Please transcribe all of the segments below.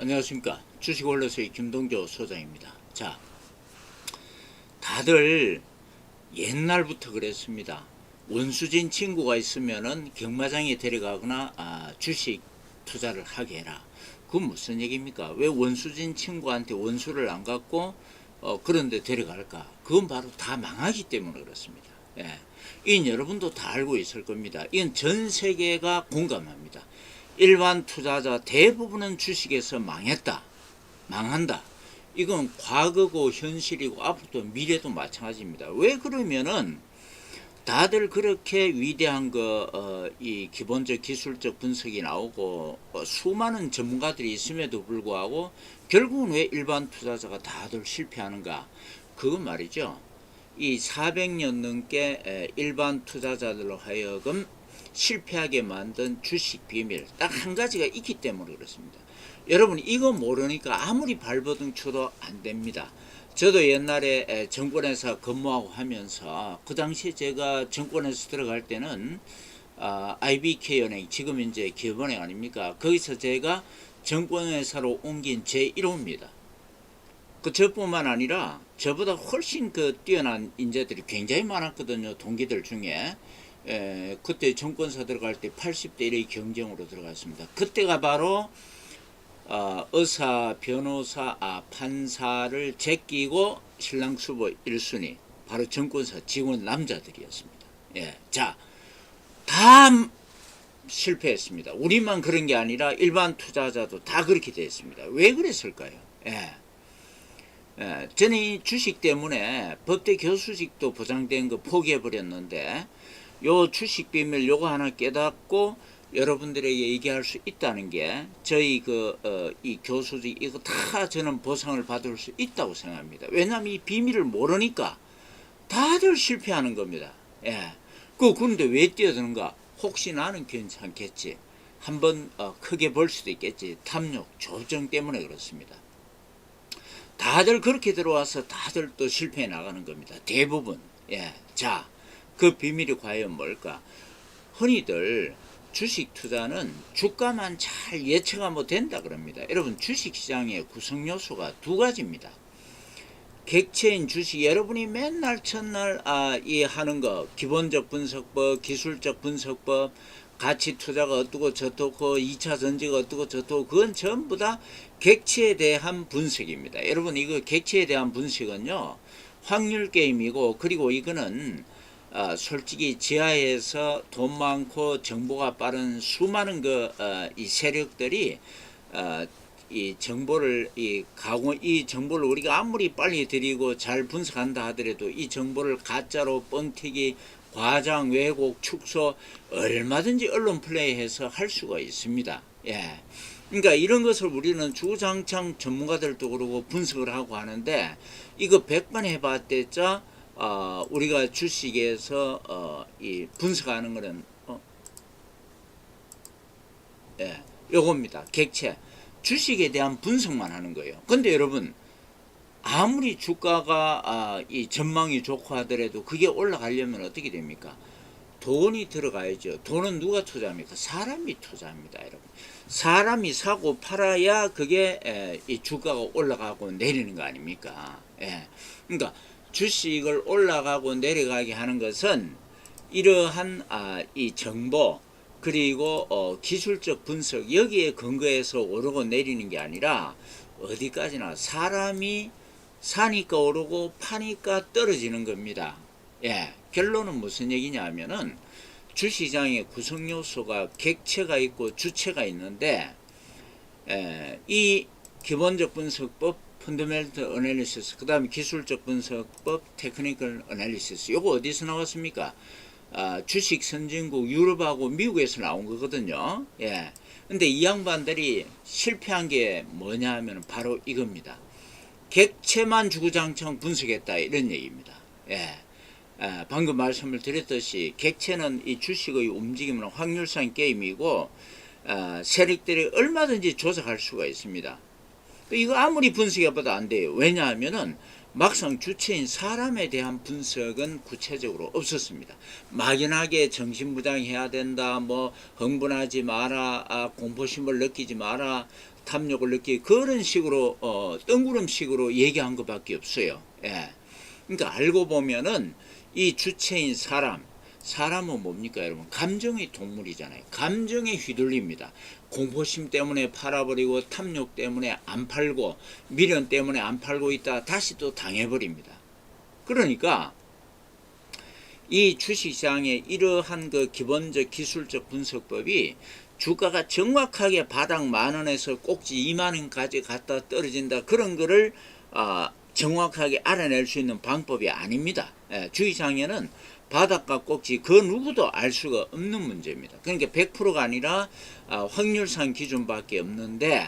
안녕하십니까. 주식원로서의 김동조 소장입니다. 자, 다들 옛날부터 그랬습니다. 원수진 친구가 있으면은 경마장에 데려가거나 아, 주식 투자를 하게 해라. 그건 무슨 얘기입니까? 왜 원수진 친구한테 원수를 안 갖고 어, 그런데 데려갈까? 그건 바로 다 망하기 때문에 그렇습니다. 예. 이건 여러분도 다 알고 있을 겁니다. 이건 전 세계가 공감합니다. 일반 투자자 대부분은 주식에서 망했다. 망한다. 이건 과거고 현실이고 앞으로도 미래도 마찬가지입니다. 왜 그러면은 다들 그렇게 위대한 거, 어, 이 기본적 기술적 분석이 나오고 어, 수많은 전문가들이 있음에도 불구하고 결국은 왜 일반 투자자가 다들 실패하는가? 그건 말이죠. 이 400년 넘게 에, 일반 투자자들로 하여금 실패하게 만든 주식 비밀 딱 한 가지가 있기 때문에 그렇습니다. 여러분 이거 모르니까 아무리 발버둥 쳐도 안 됩니다. 저도 옛날에 에, 정권회사 근무하고 하면서 그 당시에 제가 정권에서 들어갈 때는 아, IBK 은행 지금 이제 기업은행 아닙니까? 거기서 제가 정권회사로 옮긴 제 1호입니다. 그 저뿐만 아니라 저보다 훨씬 그 뛰어난 인재들이 굉장히 많았거든요. 동기들 중에. 에, 그때 정권사 들어갈 때 80대 1의 경쟁으로 들어갔습니다. 그때가 바로 어, 의사, 변호사, 아, 판사를 제끼고 신랑 수보 1순위 바로 정권사 직원 남자들이었습니다. 예, 자, 다 실패했습니다. 우리만 그런 게 아니라 일반 투자자도 다 그렇게 됐습니다. 왜 그랬을까요? 예. 예, 저는 이 주식 때문에 법대 교수직도 보장된 거 포기해 버렸는데 요 주식 비밀 요거 하나 깨닫고 여러분들에게 얘기할 수 있다는 게 저희 그 이 교수직 이거 다 저는 보상을 받을 수 있다고 생각합니다. 왜냐하면 이 비밀을 모르니까 다들 실패하는 겁니다. 예. 그 근데 왜 뛰어드는가? 혹시 나는 괜찮겠지. 한번 어, 크게 벌 수도 있겠지. 탐욕, 조정 때문에 그렇습니다. 다들 그렇게 들어와서 다들 또 실패해 나가는 겁니다. 대부분. 예. 자, 그 비밀이 과연 뭘까? 흔히들 주식 투자는 주가만 잘 예측하면 된다 그럽니다. 여러분 주식 시장의 구성 요소가 두 가지입니다. 객체인 주식 여러분이 맨날 첫날 아, 이 하는 거 기본적 분석법, 기술적 분석법, 가치 투자가 어떻고 저떻고 2차 전지가 어떻고 저떻고 그건 전부 다 객체에 대한 분석입니다. 여러분 이거 객체에 대한 분석은요. 확률 게임이고 그리고 이거는 어, 솔직히 지하에서 돈 많고 정보가 빠른 수많은 그, 어, 이 세력들이, 어, 이 정보를, 이 가공, 이 정보를 우리가 아무리 빨리 드리고 잘 분석한다 하더라도 이 정보를 가짜로 뻥튀기, 과장, 왜곡, 축소, 얼마든지 언론 플레이해서 할 수가 있습니다. 예. 그러니까 이런 것을 우리는 주장창 전문가들도 그러고 분석을 하고 하는데 이거 100번 해봤댔자 어, 우리가 주식에서 어, 이 분석하는 거는 어, 예, 요겁니다. 객체. 주식에 대한 분석만 하는 거예요. 근데 여러분 아무리 주가가 아, 이 전망이 좋고 하더라도 그게 올라가려면 어떻게 됩니까? 돈이 들어가야죠. 돈은 누가 투자합니까? 사람이 투자합니다, 여러분. 사람이 사고 팔아야 그게 에, 이 주가가 올라가고 내리는 거 아닙니까? 예. 그러니까 주식을 올라가고 내려가게 하는 것은 이러한 아, 이 정보 그리고 어, 기술적 분석 여기에 근거해서 오르고 내리는 게 아니라 어디까지나 사람이 사니까 오르고 파니까 떨어지는 겁니다. 예, 결론은 무슨 얘기냐 하면은 주시장의 구성 요소가 객체가 있고 주체가 있는데 에, 이 기본적 분석법 펀더멘털 어널리시스 그 다음에 기술적 분석법 테크니컬 어널리시스 요거 어디서 나왔습니까? 아, 주식 선진국 유럽하고 미국에서 나온 거거든요. 예. 근데 이 양반들이 실패한 게 뭐냐 하면 바로 이겁니다. 객체만 주구장창 분석했다 이런 얘기입니다. 예. 아, 방금 말씀을 드렸듯이 객체는 이 주식의 움직임은 확률상 게임이고 아, 세력들이 얼마든지 조작할 수가 있습니다. 이거 아무리 분석해봐도 안 돼요. 왜냐하면은 막상 주체인 사람에 대한 분석은 구체적으로 없었습니다. 막연하게 정신부장해야 된다, 뭐 흥분하지 마라, 아, 공포심을 느끼지 마라, 탐욕을 느끼 그런 식으로 어, 뜬구름식으로 얘기한 것밖에 없어요. 예. 그러니까 알고 보면은 이 주체인 사람, 사람은 뭡니까 여러분? 감정의 동물이잖아요. 감정에 휘둘립니다. 공포심 때문에 팔아버리고 탐욕 때문에 안 팔고 미련 때문에 안 팔고 있다 다시 또 당해버립니다. 그러니까 이 주식시장의 이러한 그 기본적 기술적 분석법이 주가가 정확하게 바닥 만 원에서 꼭지 2만 원까지 갔다 떨어진다 그런 거를 아, 정확하게 알아낼 수 있는 방법이 아닙니다. 예, 주의장에는 바닥과 꼭지 그 누구도 알 수가 없는 문제입니다. 그러니까 100%가 아니라 아, 확률상 기준밖에 없는데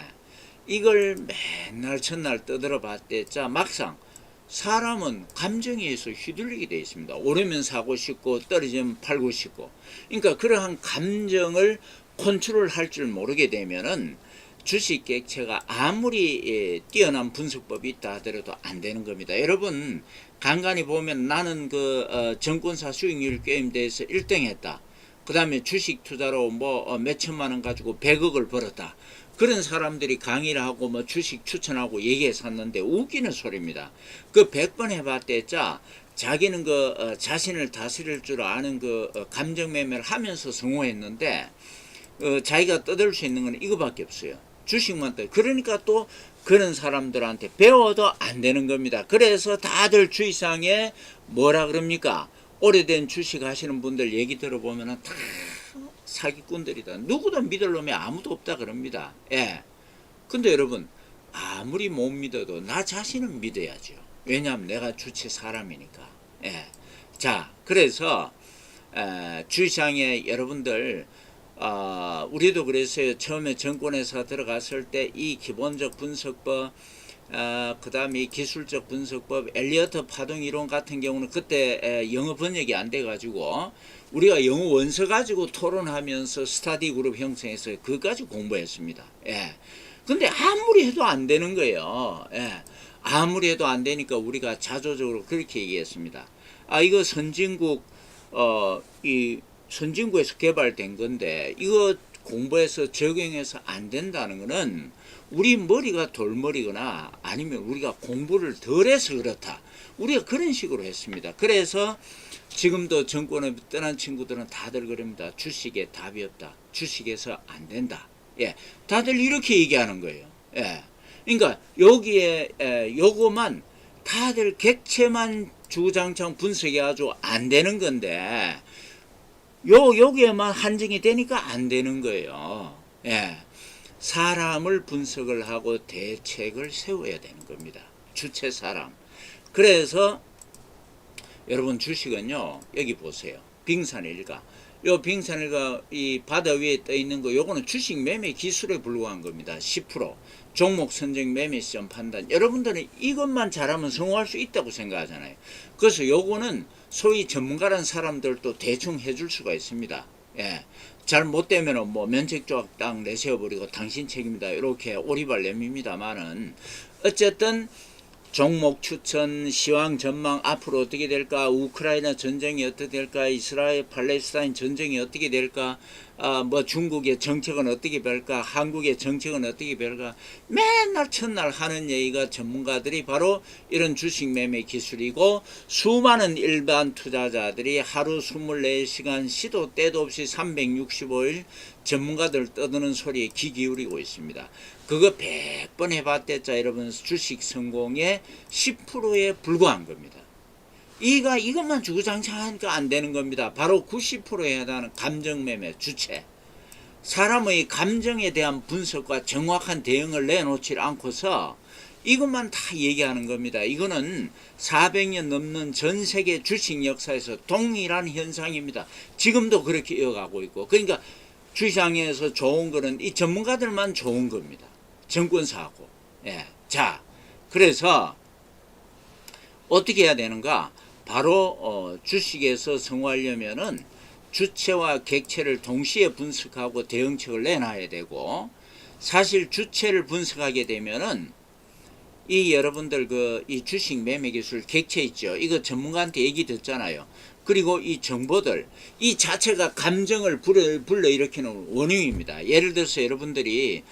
이걸 맨날 첫날 떠들어 봤대자 막상 사람은 감정에 의해서 휘둘리게 되어 있습니다. 오르면 사고 싶고 떨어지면 팔고 싶고 그러니까 그러한 감정을 컨트롤 할 줄 모르게 되면은 주식 객체가 아무리 예, 뛰어난 분석법이 있다 하더라도 안 되는 겁니다. 여러분 간간히 보면 나는 그 어, 정권사 수익률 게임 대회에서 1등 했다. 그 다음에 주식 투자로 뭐 어, 몇천만 원 가지고 100억을 벌었다. 그런 사람들이 강의를 하고 뭐 주식 추천하고 얘기해 샀는데 웃기는 소리입니다. 그 100번 해봤대자 자기는 그 어, 자신을 다스릴 줄 아는 그 어, 감정 매매를 하면서 성공했는데 어, 자기가 떠들 수 있는 건 이거밖에 없어요. 주식만 떠. 그러니까 또 그런 사람들한테 배워도 안 되는 겁니다. 그래서 다들 주의사항에 뭐라 그럽니까? 오래된 주식 하시는 분들 얘기 들어보면은 다 사기꾼들이다. 누구도 믿을 놈이 아무도 없다 그럽니다. 예. 근데 여러분, 아무리 못 믿어도 나 자신은 믿어야죠. 왜냐하면 내가 주체 사람이니까. 예. 자, 그래서, 에, 주시장에 여러분들, 아, 우리도 그랬어요. 처음에 정권회사 들어갔을 때 이 기본적 분석법, 아, 그 다음에 기술적 분석법, 엘리어트 파동 이론 같은 경우는 그때 에, 영어 번역이 안 돼가지고 우리가 영어 원서 가지고 토론하면서 스타디 그룹 형성해서 그까지 공부했습니다. 예. 근데 아무리 해도 안 되는 거예요. 예. 아무리 해도 안 되니까 우리가 자조적으로 그렇게 얘기했습니다. 아, 이거 선진국, 어, 이 선진국에서 개발된 건데 이거 공부해서 적용해서 안 된다는 거는 우리 머리가 돌머리거나 아니면 우리가 공부를 덜 해서 그렇다. 우리가 그런 식으로 했습니다. 그래서 지금도 정권을 떠난 친구들은 다들 그럽니다. 주식에 답이 없다. 주식에서 안 된다. 예. 다들 이렇게 얘기하는 거예요. 예. 그러니까 여기에 에, 요거만 다들 객체만 주장창 분석이 아주 안 되는 건데 요 여기에만 한정이 되니까 안 되는 거예요. 예. 사람을 분석을 하고 대책을 세워야 되는 겁니다. 주체 사람. 그래서 여러분 주식은요. 여기 보세요. 빙산일가. 요 빙산일가 이 바다 위에 떠 있는 거 요거는 주식 매매 기술에 불과한 겁니다. 10% 종목 선정 매매 시점 판단. 여러분들은 이것만 잘하면 성공할 수 있다고 생각하잖아요. 그래서 요거는 소위 전문가란 사람들도 대충 해줄 수가 있습니다. 예. 잘 못되면은 뭐 면책 조각 딱 내세워버리고 당신 책임이다. 이렇게 오리발 내밉니다만은 어쨌든 종목 추천, 시황 전망 앞으로 어떻게 될까, 우크라이나 전쟁이 어떻게 될까, 이스라엘 팔레스타인 전쟁이 어떻게 될까, 아, 뭐 중국의 정책은 어떻게 될까, 한국의 정책은 어떻게 될까, 맨날 첫날 하는 얘기가 전문가들이 바로 이런 주식 매매 기술이고 수많은 일반 투자자들이 하루 24시간 시도 때도 없이 365일 전문가들 떠드는 소리에 귀 기울이고 있습니다. 그거 100번 해봤댔자 여러분 주식 성공의 10%에 불과한 겁니다. 이가 이것만 주구장창하니까 안 되는 겁니다. 바로 90%에 해당하는 감정매매 주체. 사람의 감정에 대한 분석과 정확한 대응을 내놓지 않고서 이것만 다 얘기하는 겁니다. 이거는 400년 넘는 전 세계 주식 역사에서 동일한 현상입니다. 지금도 그렇게 이어가고 있고. 그러니까 주시장에서 좋은 거는 이 전문가들만 좋은 겁니다. 정권사하고. 예. 자, 그래서 어떻게 해야 되는가? 바로 어, 주식에서 성공하려면은 주체와 객체를 동시에 분석하고 대응책을 내놔야 되고 사실 주체를 분석하게 되면은 이 여러분들 그 이 주식 매매 기술 객체 있죠. 이거 전문가한테 얘기 듣잖아요. 그리고 이 정보들 이 자체가 감정을 불러, 불러일으키는 원흉입니다. 예를 들어서 여러분들이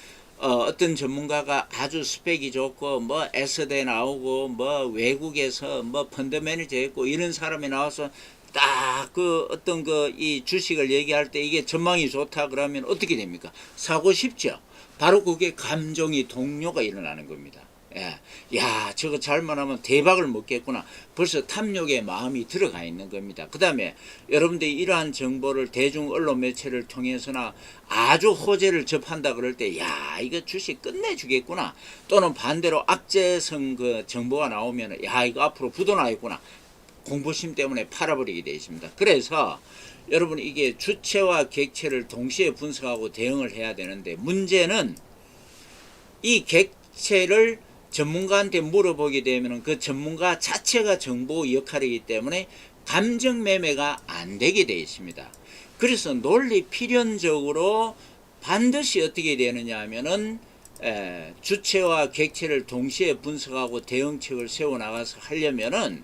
어, 어떤 전문가가 아주 스펙이 좋고 뭐 S대 나오고 뭐 외국에서 뭐 펀드 매니저 했고 이런 사람이 나와서 딱 그 어떤 그 이 주식을 얘기할 때 이게 전망이 좋다 그러면 어떻게 됩니까? 사고 싶죠. 바로 그게 감정이 동료가 일어나는 겁니다. 예. 야, 저거 잘못하면 대박을 먹겠구나. 벌써 탐욕의 마음이 들어가 있는 겁니다. 그 다음에 여러분들이 이러한 정보를 대중 언론 매체를 통해서나 아주 호재를 접한다 그럴 때, 야, 이거 주식 끝내주겠구나. 또는 반대로 악재성 그 정보가 나오면, 야, 이거 앞으로 부도나겠구나. 공부심 때문에 팔아버리게 되어 있습니다. 그래서 여러분 이게 주체와 객체를 동시에 분석하고 대응을 해야 되는데 문제는 이 객체를 전문가한테 물어보게 되면 그 전문가 자체가 정보 역할이기 때문에 감정 매매가 안 되게 되어 있습니다. 그래서 논리 필연적으로 반드시 어떻게 되느냐 하면은 에, 주체와 객체를 동시에 분석하고 대응책을 세워 나가서 하려면은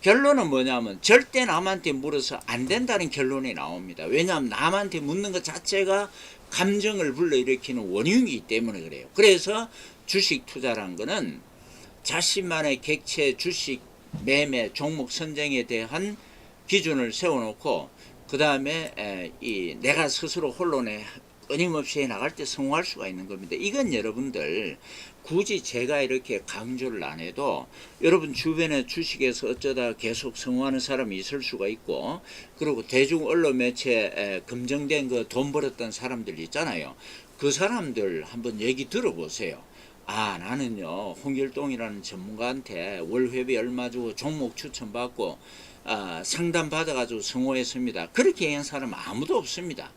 결론은 뭐냐면 절대 남한테 물어서 안 된다는 결론이 나옵니다. 왜냐하면 남한테 묻는 것 자체가 감정을 불러일으키는 원흉이기 때문에 그래요. 그래서 주식 투자란 거는 자신만의 객체 주식 매매 종목 선정에 대한 기준을 세워놓고 그 다음에 이 내가 스스로 혼론에 끊임없이 해 나갈 때 성공할 수가 있는 겁니다. 이건 여러분들 굳이 제가 이렇게 강조를 안 해도 여러분 주변에 주식에서 어쩌다 계속 성공하는 사람이 있을 수가 있고 그리고 대중 언론 매체에 검증된 그 돈 벌었던 사람들 있잖아요. 그 사람들 한번 얘기 들어보세요. 아 나는요 홍길동이라는 전문가한테 월 회비 얼마 주고 종목 추천받고 아, 상담 받아가지고 성공했습니다. 그렇게 한 사람 아무도 없습니다.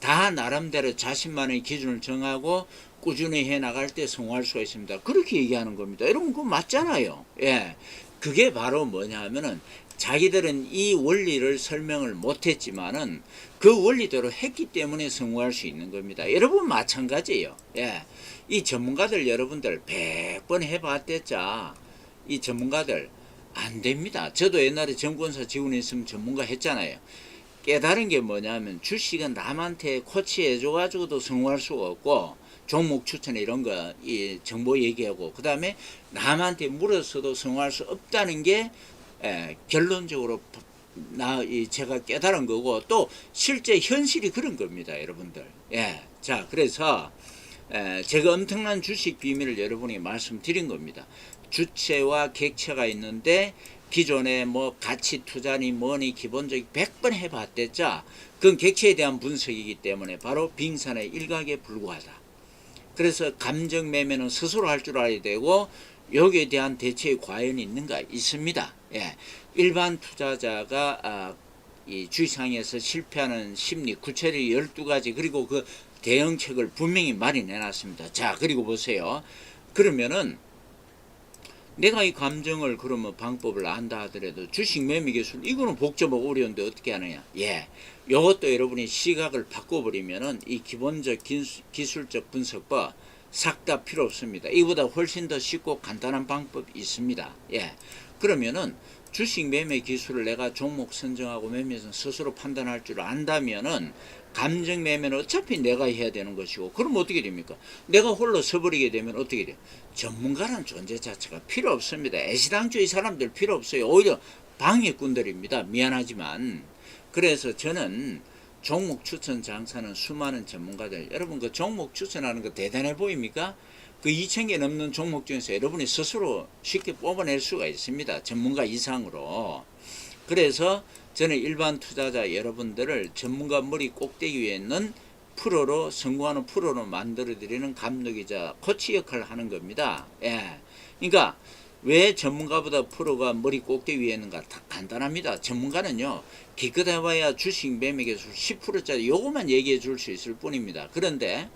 다 나름대로 자신만의 기준을 정하고 꾸준히 해 나갈 때 성공할 수가 있습니다. 그렇게 얘기하는 겁니다. 여러분 그거 맞잖아요. 예. 그게 바로 뭐냐 하면은 자기들은 이 원리를 설명을 못했지만은 그 원리대로 했기 때문에 성공할 수 있는 겁니다. 여러분 마찬가지예요. 예. 이 전문가들 여러분들 100번 해봤댔자 이 전문가들 안 됩니다. 저도 옛날에 정권사 지원에 있으면 전문가 했잖아요. 깨달은 게 뭐냐면 주식은 남한테 코치해줘가지고도 성공할 수가 없고 종목 추천 이런 거 이 정보 얘기하고 그 다음에 남한테 물어서도 성공할 수 없다는 게 에, 결론적으로 나 이 제가 깨달은 거고 또 실제 현실이 그런 겁니다, 여러분들. 예, 자 그래서 에, 제가 엄청난 주식 비밀을 여러분이 말씀드린 겁니다. 주체와 객체가 있는데 기존에 뭐 가치 투자니 뭐니 기본적인 100번 해봤댔자 그건 객체에 대한 분석이기 때문에 바로 빙산의 일각에 불과하다. 그래서 감정 매매는 스스로 할 줄 알아야 되고 여기에 대한 대책이 과연 있는가 있습니다. 예. 일반 투자자가 아, 이 주식상에서 실패하는 심리 구체를 12가지 그리고 그 대응책을 분명히 마련해 놨습니다. 자, 그리고 보세요. 그러면은 내가 이 감정을 그러면 방법을 안다 하더라도 주식 매매 기술 이거는 복잡하고 어려운데 어떻게 하느냐? 예. 요것도 여러분이 시각을 바꿔버리면은 이 기본적 기술적 분석법 싹 다 필요 없습니다. 이보다 훨씬 더 쉽고 간단한 방법이 있습니다. 예. 그러면은 주식 매매 기술을 내가 종목 선정하고 매매에서 스스로 판단할 줄 안다면은 감정 매매는 어차피 내가 해야 되는 것이고 그럼 어떻게 됩니까? 내가 홀로 서버리게 되면 어떻게 돼요? 전문가란 존재 자체가 필요 없습니다. 애시당초의 사람들 필요 없어요. 오히려 방해꾼들입니다. 미안하지만 그래서 저는 종목 추천 장사는 수많은 전문가들 여러분 그 종목 추천하는 거 대단해 보입니까? 그 2,000개 넘는 종목 중에서 여러분이 스스로 쉽게 뽑아낼 수가 있습니다. 전문가 이상으로. 그래서 저는 일반 투자자 여러분들을 전문가 머리 꼭대기 위에 있는 프로로 성공하는 프로로 만들어 드리는 감독이자 코치 역할을 하는 겁니다. 예. 그러니까 왜 전문가보다 프로가 머리 꼭대기 위에 있는가 다 간단합니다. 전문가는요 기껏 해봐야 주식 매매 기술 10%짜리 요것만 얘기해 줄 수 있을 뿐입니다. 그런데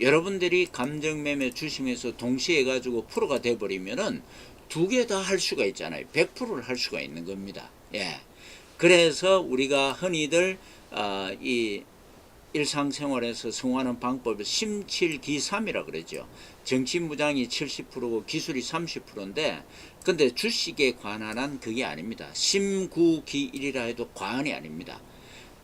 여러분들이 감정 매매 주식에서 동시에 가지고 프로가 돼 버리면은 두 개 다 할 수가 있잖아요. 100%를 할 수가 있는 겁니다. 예. 그래서 우리가 흔히들 어, 이 일상생활에서 성공하는 방법을 심칠기삼이라 그러죠. 정치무장이 70%고 기술이 30%인데 근데 주식에 관한한 그게 아닙니다. 심구기일이라 해도 과언이 아닙니다.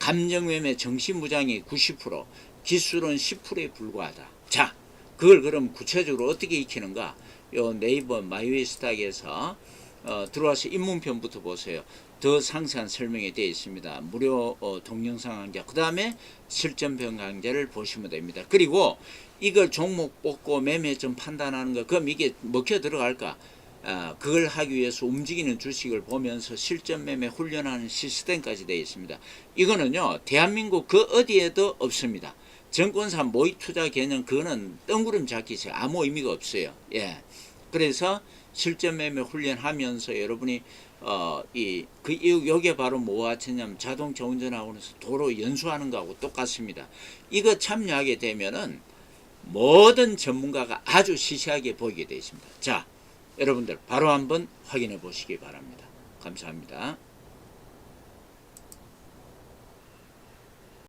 감정매매 정신무장이 90% 기술은 10%에 불과하다. 자, 그걸 그럼 구체적으로 어떻게 익히는가? 요 네이버 마이웨이스탁에서 어, 들어와서 입문편부터 보세요. 더 상세한 설명이 되어 있습니다. 무료 어, 동영상 강좌. 그 다음에 실전편 강좌를 보시면 됩니다. 그리고 이걸 종목 뽑고 매매점 판단하는 거, 그럼 이게 먹혀 들어갈까? 아, 그걸 하기 위해서 움직이는 주식을 보면서 실전 매매 훈련하는 시스템까지 되어 있습니다. 이거는요, 대한민국 그 어디에도 없습니다. 증권사 모의 투자 개념 그거는 뜬구름 잡기 죠 아무 의미가 없어요. 예. 그래서 실전 매매 훈련하면서 여러분이 어 이 그 요게 바로 뭐가 되냐면 자동차 운전하고 나서 도로 연수하는 거하고 똑같습니다. 이거 참여하게 되면은 모든 전문가가 아주 시시하게 보이게 되어 있습니다. 자, 여러분들 바로 한번 확인해 보시기 바랍니다. 감사합니다.